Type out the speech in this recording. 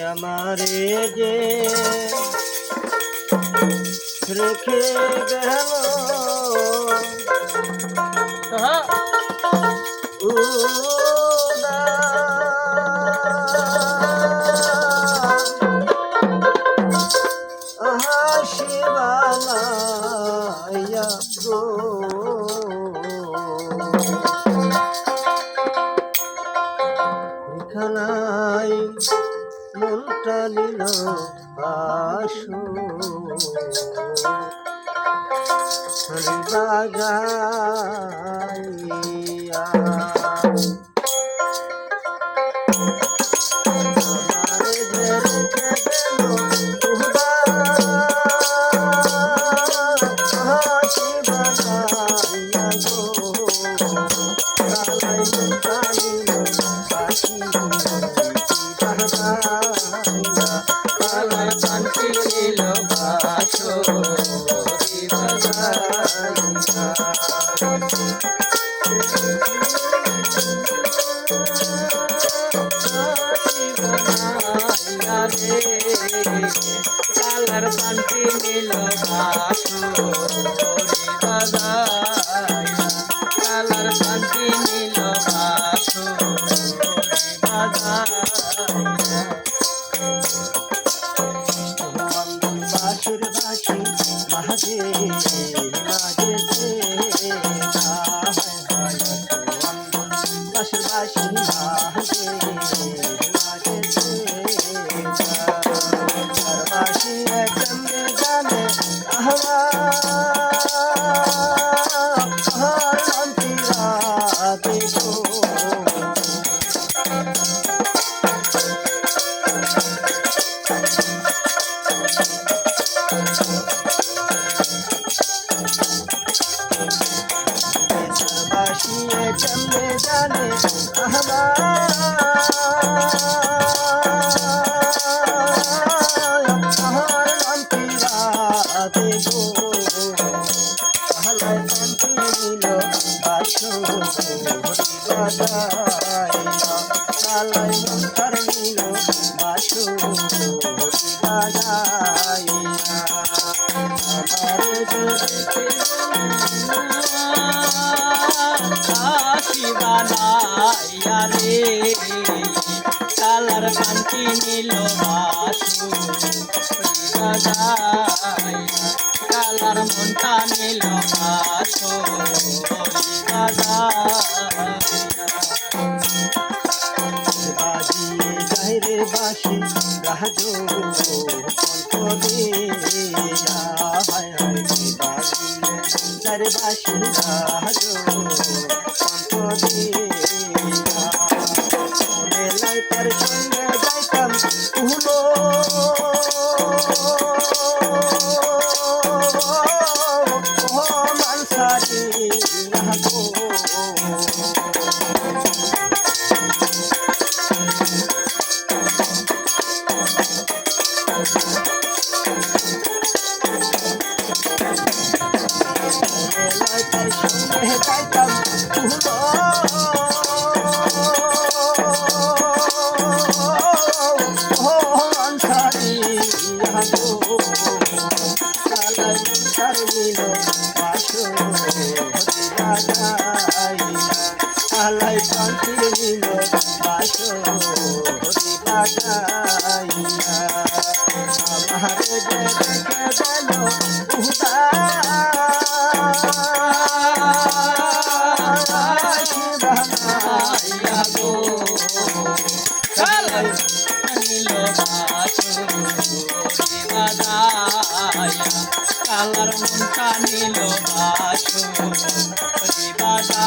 আমারে যে রেখে গেল। হাসিবালাইয়া বাগাইয়া। নীল বাসো কালার নীল বাসো বাসুর বাসি মাঝে দেখো বাসিয়ে চলে জানে শিবানাইয়া রে কালার কান্তি নীল বাসু কালার মনটা নীল বাসু বাজিয়ে যায় রে বাসি রাজো তুলো আনসারি কালাই সার নিল বাসো কালাই পান্তি কালার মনটা নিল বাসো বাজা